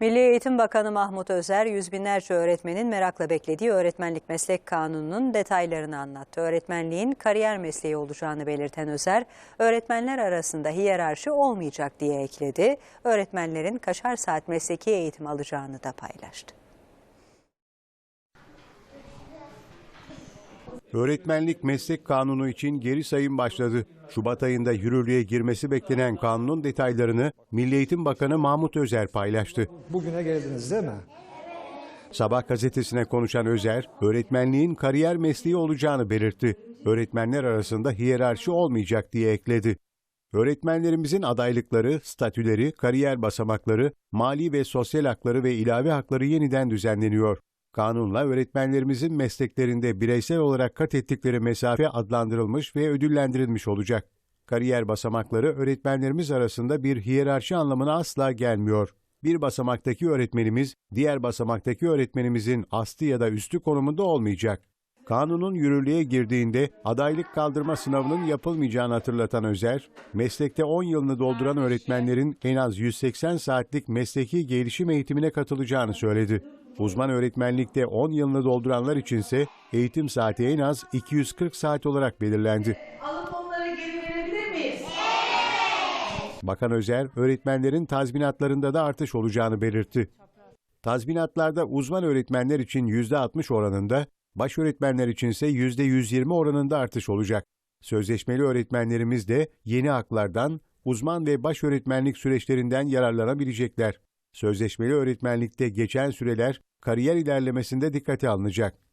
Milli Eğitim Bakanı Mahmut Özer, yüz binlerce öğretmenin merakla beklediği öğretmenlik meslek kanununun detaylarını anlattı. Öğretmenliğin kariyer mesleği olacağını belirten Özer, öğretmenler arasında hiyerarşi olmayacak diye ekledi. Öğretmenlerin kaçar saat mesleki eğitim alacağını da paylaştı. Öğretmenlik meslek kanunu için geri sayım başladı. Şubat ayında yürürlüğe girmesi beklenen kanunun detaylarını Milli Eğitim Bakanı Mahmut Özer paylaştı. Bugüne geldiniz değil mi? Sabah gazetesine konuşan Özer, öğretmenliğin kariyer mesleği olacağını belirtti. Öğretmenler arasında hiyerarşi olmayacak diye ekledi. Öğretmenlerimizin adaylıkları, statüleri, kariyer basamakları, mali ve sosyal hakları ve ilave hakları yeniden düzenleniyor. Kanunla öğretmenlerimizin mesleklerinde bireysel olarak kat ettikleri mesafe adlandırılmış ve ödüllendirilmiş olacak. Kariyer basamakları öğretmenlerimiz arasında bir hiyerarşi anlamına asla gelmiyor. Bir basamaktaki öğretmenimiz, diğer basamaktaki öğretmenimizin astı ya da üstü konumunda olmayacak. Kanunun yürürlüğe girdiğinde adaylık kaldırma sınavının yapılmayacağını hatırlatan Özer, meslekte 10 yılını dolduran öğretmenlerin en az 180 saatlik mesleki gelişim eğitimine katılacağını söyledi. Uzman öğretmenlikte 10 yılını dolduranlar içinse eğitim saati en az 240 saat olarak belirlendi. Alıp onları geri verebilir miyiz? Bakan Özer, öğretmenlerin tazminatlarında da artış olacağını belirtti. Tazminatlarda uzman öğretmenler için %60 oranında, baş öğretmenler içinse %120 oranında artış olacak. Sözleşmeli öğretmenlerimiz de yeni haklardan, uzman ve baş öğretmenlik süreçlerinden yararlanabilecekler. Sözleşmeli öğretmenlikte geçen süreler kariyer ilerlemesinde dikkate alınacak.